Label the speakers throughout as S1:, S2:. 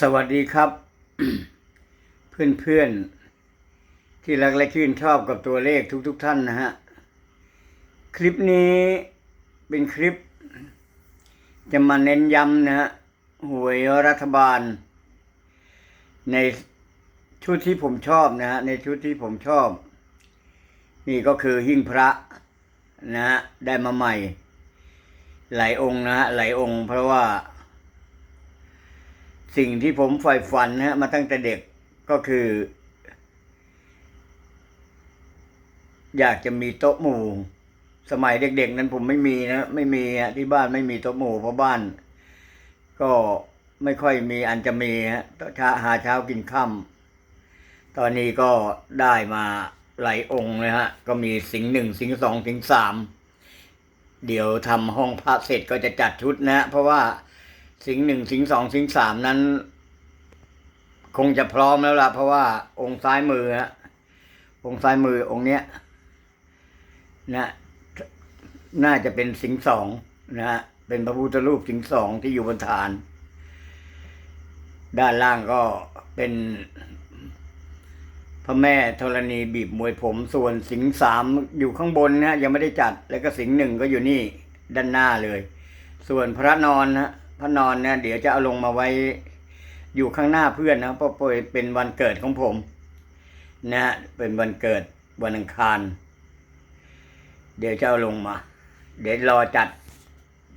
S1: สวัสดีครับ เพื่อนๆที่รักและชื่นชอบกับตัวเลขทุกๆทท่านนะฮะ คลิปนี้เป็นคลิป จะมาเน้นย้ำนะฮะหวยรัฐบาล ในชุดที่ผมชอบนะฮะ ในชุดที่ผมชอบ นี่ก็คือหิ้งพระนะฮะ ได้มาใหม่ หลายองค์นะฮะ หลายองค์เพราะว่า สิ่งที่ผมใฝ่ฝันนะฮะมาตั้งแต่เด็กก็คือ อยากจะมีโต๊ะหมู่ สมัยเด็ก ๆ นั้นผมไม่มีนะไม่มีฮะที่บ้านไม่มีโต๊ะหมู่เพราะบ้าน ก็ไม่ค่อยมีอันจะมีฮะต้องหาเช้ากินค่ำตอนนี้ก็ได้มาหลายองค์นะฮะ ก็มีสิงหนึ่งสิงสองสิงสามเดี๋ยวทำห้องพระเสร็จก็จะจัดชุดนะฮะเพราะว่า สิงหนึ่งสิงสองสิงสามนั้น คงจะพร้อมแล้วล่ะ เพราะว่าองค์ซ้ายมือฮะองค์ซ้ายมือองค์เนี้ยนะน่าจะเป็นสิงสองนะฮะเป็นพระพุทธรูปสิงสองที่อยู่บนฐาน ด้านล่างก็เป็นพระแม่ธรณีบีบมวยผมส่วนสิงสามอยู่ข้างบนนะยังไม่ได้จัด แล้วก็สิงห์หนึ่งก็อยู่นี่ด้านหน้าเลย ส่วนพระนอนนะ พระนอนเนี่ยเดี๋ยวจะเอาลงมาไว้อยู่ข้างหน้าเพื่อนนะเพราะเป็นวันเกิดของผมนะฮะเป็นวันเกิดวันอังคาร เดี๋ยวจะเอาลงมา เดี๋ยวรอจัด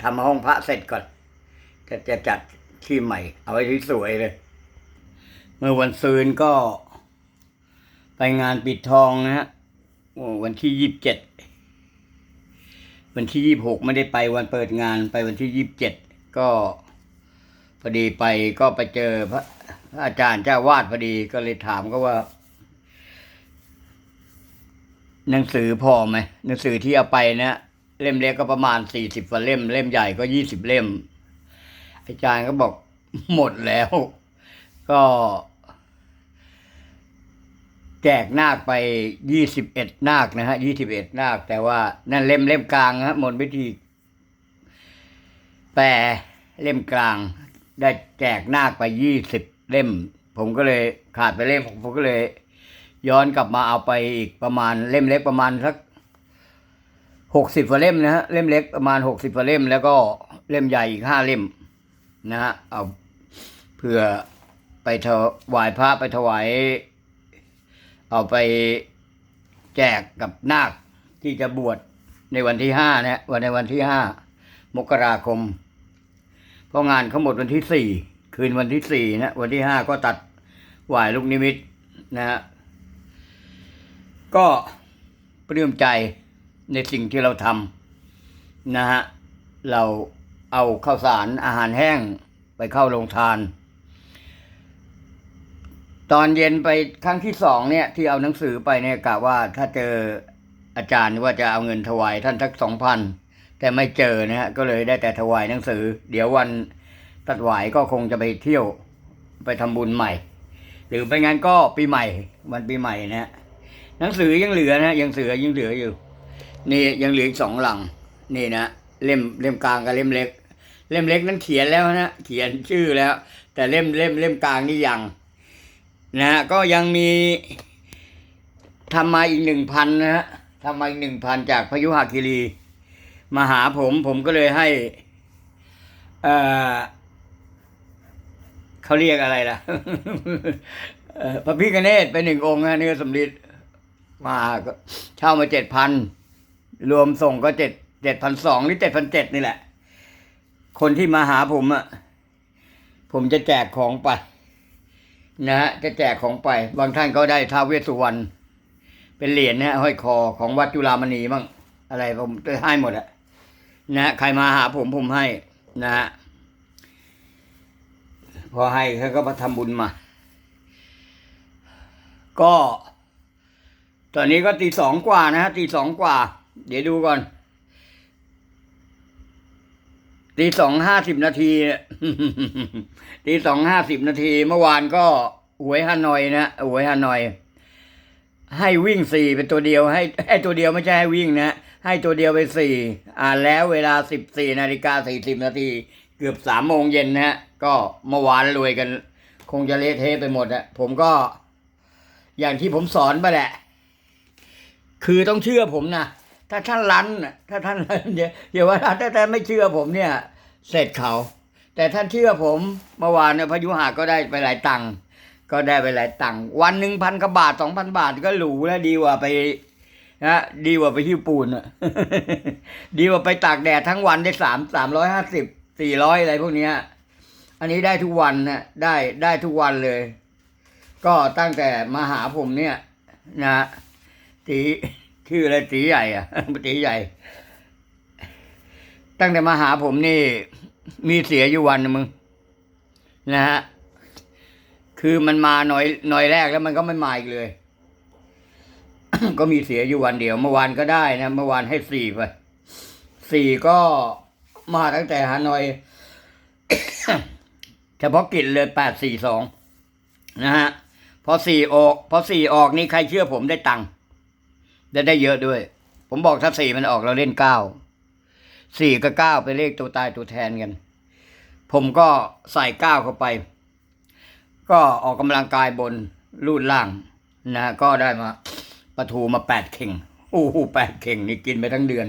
S1: ทำห้องพระเสร็จก่อน จะจะจัดที่ใหม่ เอาไว้ที่สวยเลย เมื่อวันซืนก็ไปงานปิดทองนะฮะวันที่ยี่สิบเจ็ดวันที่ยี่บหกไม่ได้ไปวันเปิดงานไปวันที่ยี่บเจ็ด ก็พอดีไปก็ไปเจอพระอาจารย์เจ้าวาดพอดีก็เลยถามก็ว่า หนังสือพอไหมหนังสือที่เอาไปนะเล่มเล็กก็ประมาณสี่สิบกว่าเล่ม เล่มใหญ่ก็ยี่สิบเล่ม อาจารย์ก็บอกหมดแล้ว ก็ แจกนาคไปยี่สิบเอ็ดนาคนะฮะยี่สิบเอ็ดนาค แต่ว่านั่นเล่มเล่มกลางฮะมดวิธี แปลเล่มกลาง ได้แจกนาคไปยี่สิบเล่ม ผมก็เลยขาดไปเล่มผมก็เลย ย้อนกลับมาเอาไปอีกประมาณเล่มเล็กประมาณสักหกสิบกว่าเล่มนะฮะเล่มเล็กประมาณหกสิบกว่าเล่ม แล้วก็เล่มใหญ่อีกห้าเล่มนะฮะเอาเพื่อไปถวายพระไปถวายเอาไปแจกกับนาคที่จะบวชในวันที่ห้านะวันในวันที่ห้ามกราคม เพราะงานเขาหมดวันที่สี่คืนวันที่สี่นะวันที่ห้าก็ตัดหวายลูกนิมิตนะฮะก็ปลื้มใจในสิ่งที่เราทำนะฮะเราเอาข้าวสารอาหารแห้งไปเข้าโรงทาน ตอนเย็นไปครั้งที่สองเนี่ย ที่เอาหนังสือไปเนี่ยกะว่าถ้าเจออาจารย์ว่าจะเอาเงินถวายท่านสักสองพัน แต่ไม่เจอนะฮะก็เลยได้แต่ถวายหนังสือ เดี๋ยววันตัดหวายก็คงจะไปเที่ยวไปทำบุญใหม่ หรือไม่งั้นก็ปีใหม่วันปีใหม่นะฮะหนังสือยังเหลือนะยังเสือยังเหลืออยู่ นี่ยังเหลืออีกสองหลัง นี่นะเล่มเล่มกลางกับเล่มเล็ก เล่มเล็กนั้นเขียนแล้วนะเขียนชื่อแล้ว แต่เล่มเล่มเล่มกลางนี่ยังนะฮะก็ยังมีทำมาอีกหนึ่งพันนะฮะทำมาอีกหนึ่งพันจากพยุหคีรี มาหาผม ผมก็เลยให้เเขาเรียกอะไรล่ะพระพิฆเนศไปหนึ่งองค์นะเนื้อสำลิดมาก็เช่ามาเจ็ดพันรวมส่งก็เจ็ดเจ็ดพันสองหรือเจ็ดพันเจ็ดนี่แหละ คนที่มาหาผมอะ่ะ ผมจะแจกของไปนะฮะจะแจกของไป บางท่านก็ได้ท้าวเวสสุวรรณเป็นเหรียญนะฮะห้อยคอของวัดจุฬามณีบ้างอะไรผมจะให้หมดอะ นะใครมาหาผมผมให้นะฮะพอให้เขาก็มาทำบุญมา ก็ ตอนนี้ก็ตีสองกว่านะฮะตีสองกว่า เดี๋ยวดูก่อนตีสองห้าสิบนาทีตีสองห้าสิบนาที เมื่อวานก็หวยฮานอยนะหวยฮานอย ให้วิ่งสี่เป็นตัวเดียวให้ให้ตัวเดียวไม่ใช่ให้วิ่งนะ ให้ตัวเดียวไปสี่อ่านแล้วเวลาสิบสี่นาฬิกาสี่สิบนาทีเกือบสามโมงเย็นนะฮะ ก็เมื่อวานรวยกัน คงจะเละเทะไปหมดอะผมก็ อย่างที่ผมสอนไปแหละ คือต้องเชื่อผมนะถ้าท่านรันน่ะถ้าท่านรันเดี๋ยวเดี๋ยวว่าถ้าท่านไม่เชื่อผมเนี่ย เสร็จเขา แต่ท่านเชื่อผมเมื่อวานเนี่ยพายุหาก็ได้ไปหลายตังค์ก็ได้ไปหลายตังค์วันหนึ่งพันกว่าบาทสองพันบาทก็หรูแล้วดีกว่าไป นะดีกว่าไปที่ปูนอะดีกว่าไปตากแดดทั้งวันได้สามสามร้อยห้าสิบสี่ร้อยอะไรพวกนี้อันนี้ได้ทุกวันนะได้ได้ทุกวันเลย ก็ตั้งแต่มาหาผมเนี่ย นะตีชื่ออะไรตีใหญ่อะตีใหญ่ ตั้งแต่มาหาผมนี่ มีเสียอยู่วันนึงมึง นะฮะคือมันมาหน่อยหน่อยแรกแล้วมันก็ไม่มาอีกเลย ก็มีเสียอยู่วันเดียว เมื่อวานก็ได้นะ เมื่อวานให้สี่ไปสี่ก็มาตั้งแต่ฮานอย เฉพาะกิจเลยแปดสี่สองนะฮะ พอสี่ออก พอสี่ออกนี่ใครเชื่อผมได้ตังค์ได้ได้เยอะด้วย ผมบอกถ้าสี่มันออกเราเล่นเก้าสี่กับเก้าไปนเลขตัวตายตัวแทนกัน ผมก็ใส่เก้าเข้าไป ก็ออกกำลังกายบนรูดล่างนะก็ได้มา ปลาทูมาแปดเข่ง โอ้โหแปดเข่งนี่กินไปทั้งเดือน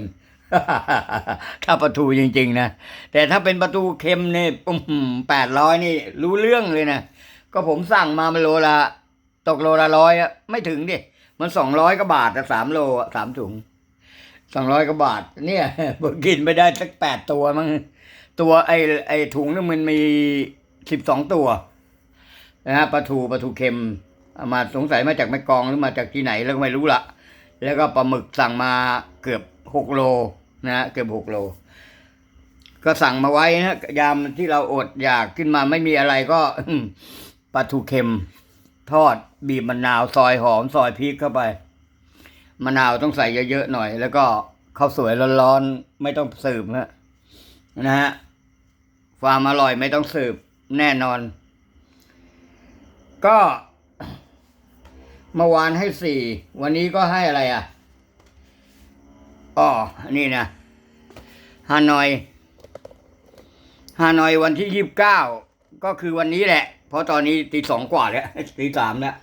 S1: ถ้าปลาทูจริง ๆ นะ แต่ถ้าเป็นปลาทูเค็มเนี่ยแปดร้อยนี่ รู้เรื่องเลยนะ ก็ผมสั่งมามันโลละ ตกโลละร้อยอะไม่ถึงดิ มันสองร้อยกว่าบาทแต่สามโลอะสามถุงสองร้อยกว่าบาท เนี่ยผมกินไปได้สักแปดตัวมั้งตัวไอไอถุงนึงมันมีสิบสองตัวนะฮะปลาทูปลาทูเค็ม มาสงสัยมาจากแม่กองหรือมาจากที่ไหนแล้วก็ไม่รู้ละแล้วก็ปลาหมึกสั่งมาเกือบหกโลนะฮะเกือบหกโล ก็สั่งมาไว้นะยามที่เราอดอยากขึ้นมาไม่มีอะไรก็ปลาทูเค็ม ทอดบีบมะนาวซอยหอมซอยพริกเข้าไปมะนาวต้องใส่เยอะๆหน่อย แล้วก็ข้าวสวยร้อนๆไม่ต้องสืบนะนะฮะความอร่อยไม่ต้องสืบแน่นอน ก็ เมื่อวานให้สี่ วันนี้ก็ให้อะไรอะอ๋อนี่นะฮานอยฮานอยวันที่ยี่สิบเก้าก็คือวันนี้แหละ เพราะตอนนี้ตีสองกว่าแล้วตีสามแล้ว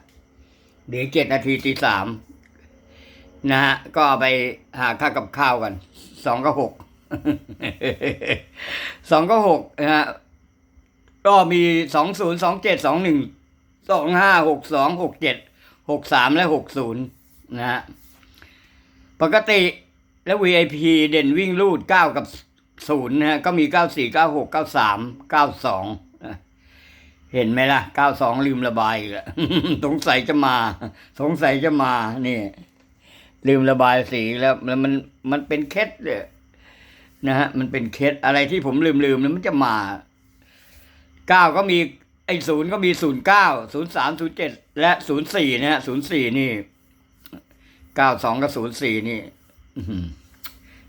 S1: เดี๋ยวเจ็ดนาทีตีสามนะฮะก็ไปหาค่ากับข้าวกันสองก็หกสองก็หกนะฮะก็มีสองศูนย์สองเจ็ดสองหนึ่งสองห้าหกสองหกเจ็ด หกสามและหกศูนย์นะฮะปกติแล้ว VIP เด่นวิ่งลูดเก้ากับศูนย์นะฮะก็มีเก้าสี่เก้าหกเก้าสามเก้าสองเห็นไหมล่ะเก้าสองลืมระบายอีกแล้วสงสัยจะมา สงสัยจะมานี่ลืมระบายสีแล้วแล้วมันมันเป็นเคล็ดเลยนะฮะมันเป็นเคล็ดอะไรที่ผมลืมลืมแล้วมันจะมาเก้าก็มี ไอ้ศูนย์ก็มีศูนย์เก้าศูนย์สามศูนย์เจ็ดและศูนย์สี่นะฮะศูนย์สี่นี่เก้าสองกับศูนย์สี่นี่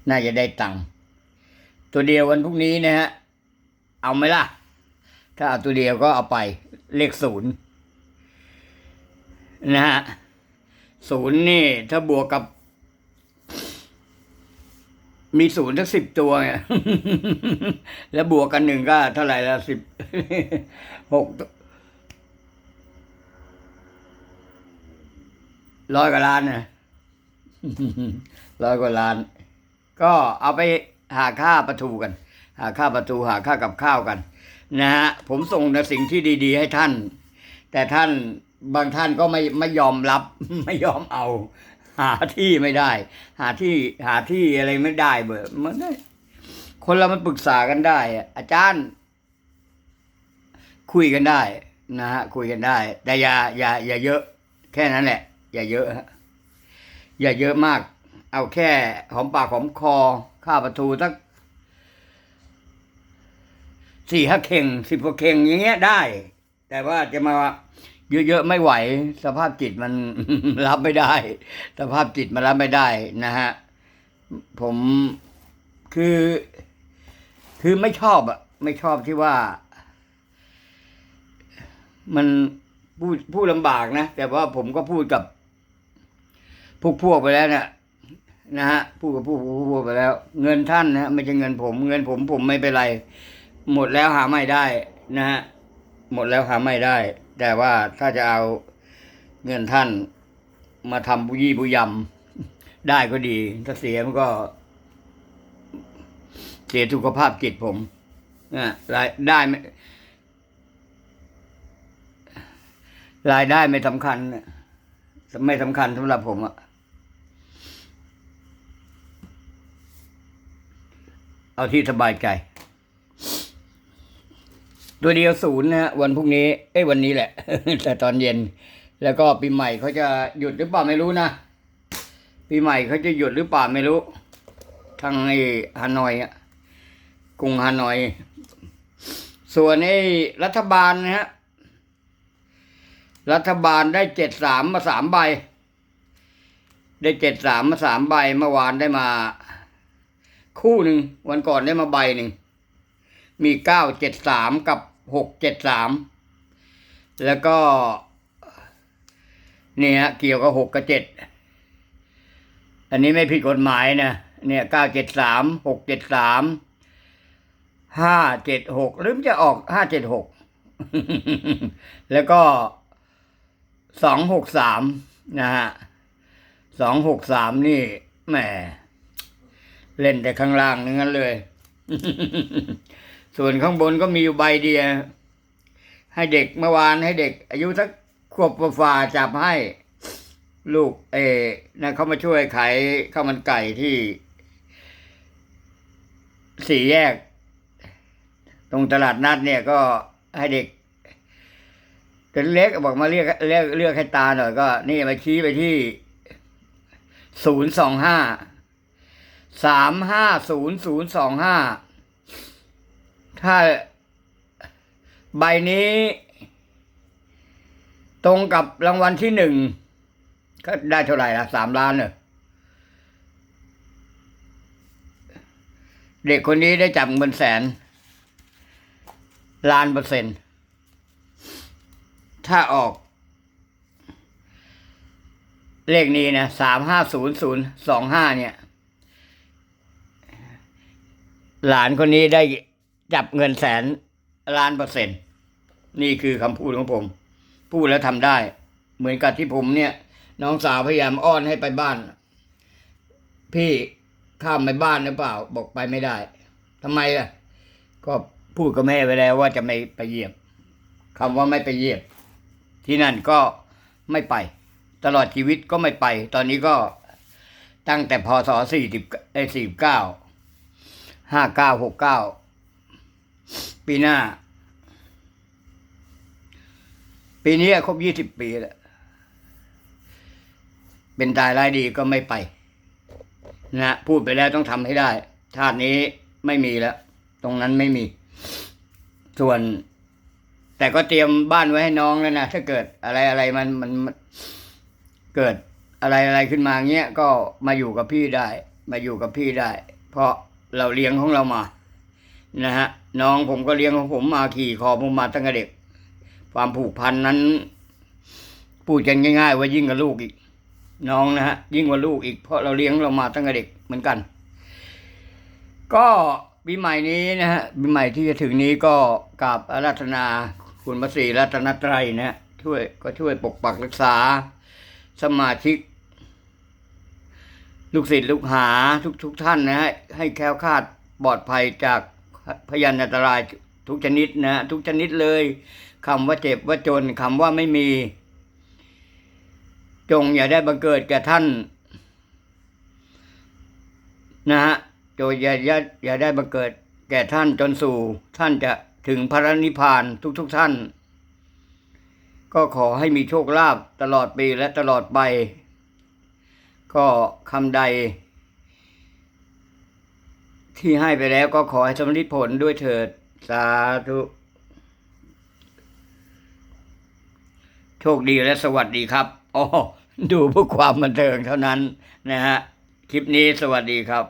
S1: น่าจะได้ตังค์ตัวเดียววันพรุ่งนี้นะฮะเอาไหมล่ะ ถ้าเอาตัวเดียวก็เอาไปเลขศูนย์นะฮะศูนย์นี่ ถ้าบวกกับ มีศูนย์ทั้งสิบตัวไงแล้วบวกกันหนึ่งก็เท่าไหร่ละสิบหกร้อยกว่าล้านนะร้อยกว่าล้าน ก็เอาไปหาค่าประตูกัน หาค่าประตูหาค่ากับข้าวกัน นะฮะผมส่งแต่สิ่งที่ดี ๆ ให้ท่าน แต่ท่านบางท่านก็ไม่ไม่ยอมรับ ไม่ยอมเอา หาที่ไม่ได้ หาที่หาที่อะไรไม่ได้เบอร์มันได้ คนเรามันปรึกษากันได้ อาจารย์ คุยกันได้ นะฮะคุยกันได้ แต่อย่าอย่าอย่าเยอะ แค่นั้นแหละ อย่าเยอะฮะอย่าเยอะมาก เอาแค่หอมปากหอมคอข้าประตูสักสี่ห้าเข่งสิบกว่าเข่งอย่างเงี้ยได้ แต่ว่าจะมา เยอะๆไม่ไหว สภาพจิตมันรับไม่ได้ สภาพจิตมันรับไม่ได้นะฮะผมคือ คือไม่ชอบอะไม่ชอบที่ว่า มันพูดพูดลำบากนะแต่ว่าผมก็พูดกับพวกพวกไปแล้วเนี่ยนะฮะพูดกับพวกพวกไปแล้ว เงินท่านนะไม่ใช่เงินผม เงินผมผมไม่เป็นไร หมดแล้วหาไม่ได้ นะฮะหมดแล้วหาไม่ได้ แต่ว่าถ้าจะเอาเงินท่านมาทำบุยี่บุยำได้ก็ดี ถ้าเสียมันก็ เสียสุขภาพจิตผมนะรายได้ไม่รายได้ไม่สำคัญ ไม่สำคัญสำหรับผมอะเอาที่สบายใจ ตัวเดียวศูนย์นะฮะวันพรุ่งนี้ เอ้ยวันนี้แหละ แต่ตอนเย็น แล้วก็ปีใหม่เขาจะหยุดหรือเปล่าไม่รู้นะปีใหม่เขาจะหยุดหรือเปล่าไม่รู้ ทางไอ้ฮานอยอะกรุงฮานอย ส่วนไอ้รัฐบาลนะฮะรัฐบาลได้เจ็ดสามมาสามใบ ได้เจ็ดสามมาสามใบเมื่อวานได้มา คู่หนึ่งวันก่อนได้มาใบหนึ่ง มีเก้าเจ็ดสามกับหกเจ็ดสามแล้วก็ เนี่ยเกี่ยวกับหกกับเจ็ดอันนี้ไม่ผิดกฎหมายนะเนี่ยเก้าเจ็ดสามหกเจ็ดสามห้าเจ็ดหกหรือมันจะออกห้าเจ็ดหกแล้วก็สองหกสามนะฮะสองหกสามนี่แหมเล่นแต่ข้างล่างนั่นเลย ส่วนข้างบนก็มีอยู่ใบเดียวให้เด็กเมื่อวานให้เด็ก อายุสักขวบฝ่าจับให้ลูกเอนะเขามาช่วยขายข้าวมันไก่ที่สี่แยก ตรงตลาดนัดเนี่ยก็ให้เด็กเป็นเล็กบอกมาเรียกเรียกเรียกให้ตาหน่อยก็ นี่มาชี้ไปที่ศูนย์สองห้าสามห้าศูนย์ศูนย์สองห้า ถ้าใบนี้ ตรงกับรางวัลที่หนึ่งก็ได้เท่าไหร่ละสามล้านเนอะเด็กคนนี้ได้จับเงินแสน ล้านเปอร์เซ็นต์ ถ้าออก เลขนี้นะสามห้าศูนย์ศูนย์สองห้าเนี่ย หลานคนนี้ได้ จับเงินแสนล้านเปอร์เซ็นต์นี่คือคำพูดของผม พูดแล้วทำได้ เหมือนกับที่ผมเนี่ย น้องสาวพยายามอ้อนให้ไปบ้าน พี่ข้ามไปบ้านหรือเปล่า บอกไปไม่ได้ทำไมล่ะ ก็พูดกับแม่ไปแล้วว่าจะไม่ไปเยี่ยมคำว่าไม่ไปเยี่ยมที่นั่นก็ไม่ไป ตลอดชีวิตก็ไม่ไป ตอนนี้ก็ตั้งแต่พศสี่สิบไอ้สี่เก้าห้าเก้าหกเก้า ปีหน้า ปีนี้ครบยี่สิบปีแล้วเป็นตายรายดีก็ไม่ไป นะพูดไปแล้วต้องทำให้ได้ชาตินี้ไม่มีแล้ว ตรงนั้นไม่มี ส่วน แต่ก็เตรียมบ้านไว้ให้น้องแล้วนะถ้าเกิดอะไรอะไรมันมันมันเกิดอะไรอะไรขึ้นมาเงี้ยก็มาอยู่กับพี่ได้ มาอยู่กับพี่ได้ เพราะเราเลี้ยงของเรามา นะฮะน้องผมก็เลี้ยงของผมมาขี่คอผมมาตั้งแต่เด็ก ความผูกพันนั้นพูดกันง่าย ๆ ว่ายิ่งกับลูกอีก น้องนะฮะยิ่งกว่าลูกอีก เพราะเราเลี้ยงเรามาตั้งแต่เด็กเหมือนกัน ก็ปีใหม่นี้นะฮะปีใหม่ที่จะถึงนี้ก็กราบอาราธนาคุณพระศรีรัตนตรัยนะฮะช่วยก็ช่วยปกปักรักษาสมาชิก ลูกศิษย์ลูกหาทุกทุกท่านนะฮะให้แคล้วคลาดปลอดภัยจาก พยานอันตรายทุกชนิดนะ ทุกชนิดเลยคำว่าเจ็บว่าจนคำว่าไม่มี จงอย่าได้บังเกิดแก่ท่าน นะฮะโดยอย่าอย่าอย่าได้บังเกิดแก่ท่านจนสู่ ท่านจะถึงพระนิพพานทุกๆทท่าน ก็ขอให้มีโชคลาภตลอดปีและตลอดไป ก็คำใด ที่ให้ไปแล้วก็ขอให้สำเร็จผลด้วยเถิด สาธุ โชคดีและสวัสดีครับอ๋อดูเพื่อความบันเทิงเท่านั้นนะฮะ คลิปนี้สวัสดีครับ